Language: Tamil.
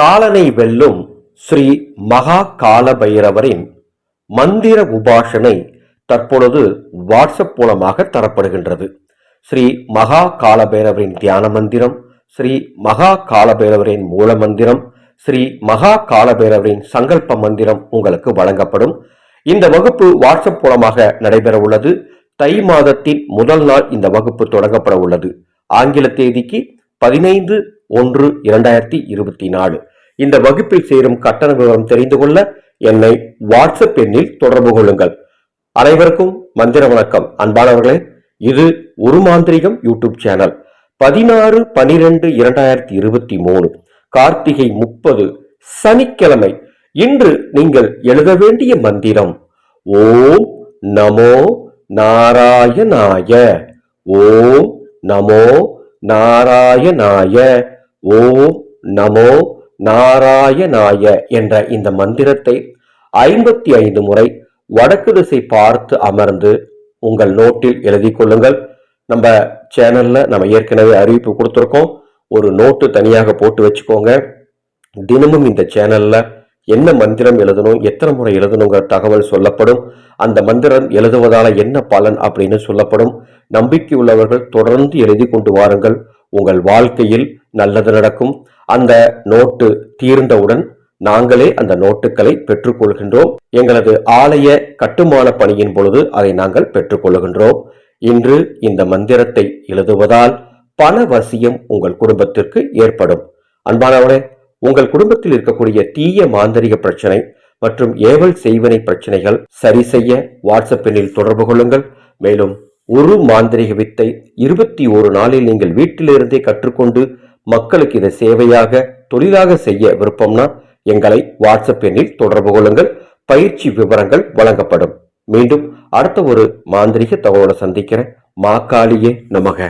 காலனை வெல்லும் ஸ்ரீ மகா கால பைரவரின் மந்திர உபாசனை தற்பொழுது வாட்ஸ்அப் மூலமாக தரப்படுகின்றது. ஸ்ரீ மகா கால பைரவரின் தியான மந்திரம் ஸ்ரீ மகா கால பைரவரின் மூல மந்திரம் ஸ்ரீ மகா கால பைரவரின் சங்கல்ப மந்திரம் உங்களுக்கு வழங்கப்படும். இந்த வகுப்பு வாட்ஸ்அப் மூலமாக நடைபெற உள்ளது. தை மாதத்தின் முதல் நாள் இந்த வகுப்பு தொடங்கப்பட உள்ளது. ஆங்கில தேதிக்கு பதினைந்து ஒன்று இரண்டாயிரத்தி இருபத்தி நாலு. இந்த வகுப்பில் சேரும் கட்டண விவரம் தெரிந்து கொள்ள என்னை வாட்ஸ்அப் எண்ணில் தொடர்பு கொள்ளுங்கள். அனைவருக்கும் மந்திர வணக்கம். அன்பானவர்களே இது ஒரு மாந்திரிகம் யூடியூப் சேனல். பதினாறு பனிரெண்டு இரண்டாயிரத்தி இருபத்தி மூணு கார்த்திகை முப்பது சனிக்கிழமை. இன்று நீங்கள் எழுத வேண்டிய மந்திரம் ஓம் நமோ நாராயணாய ஓம் நமோ நாராயணாய ஓம் நமோ நாராயணாய என்ற இந்த மந்திரத்தை ஐம்பத்தி ஐந்து முறை வடக்கு திசை பார்த்து அமர்ந்து உங்கள் நோட்டில் எழுதி கொள்ளுங்கள். நம்ம சேனல்ல நம்ம ஏற்கனவே அறிவிப்பு கொடுத்துருக்கோம். ஒரு நோட்டு தனியாக போட்டு வச்சுக்கோங்க. தினமும் இந்த சேனல்ல என்ன மந்திரம் எழுதணும் எத்தனை முறை எழுதணுங்கிற தகவல் சொல்லப்படும். அந்த மந்திரம் எழுதுவதால என்ன பலன் அப்படின்னு சொல்லப்படும். நம்பிக்கை உள்ளவர்கள் தொடர்ந்து எழுதி கொண்டு வாருங்கள். உங்கள் வாழ்க்கையில் நல்லது நடக்கும். அந்த நோட்டு தீர்ந்தவுடன் நாங்களே அந்த நோட்டுகளை பெற்றுக்கொள்கின்றோம். எங்களது ஆலய கட்டுமான பணியின் பொழுது அதை நாங்கள் பெற்றுக்கொள்கின்றோம் இன்று இந்த மந்திரத்தை எழுதுவதால் பல வசியம் உங்கள் குடும்பத்திற்கு ஏற்படும். அன்பானவரே உங்கள் குடும்பத்தில் இருக்கக்கூடிய தீய மாந்தரிக பிரச்சனை மற்றும் ஏவல் செய்வனை பிரச்சனைகள் சரி செய்ய வாட்ஸ்அப் எண்ணில் தொடர்பு கொள்ளுங்கள். மேலும் ஒரு மாந்திரிக வித்தை இருபத்தி ஒரு நாளில் நீங்கள் வீட்டிலிருந்தே கற்றுக்கொண்டு மக்களுக்கு இதை சேவையாக தொழிலாக செய்ய விருப்பம்னா எங்களை வாட்ஸ்அப் எண்ணில் தொடர்பு கொள்ளுங்கள். பயிற்சி விவரங்கள் வழங்கப்படும். மீண்டும் அடுத்த ஒரு மாந்திரிக தகவலோட சந்திக்கிறேன். மாக்காளியே நமக.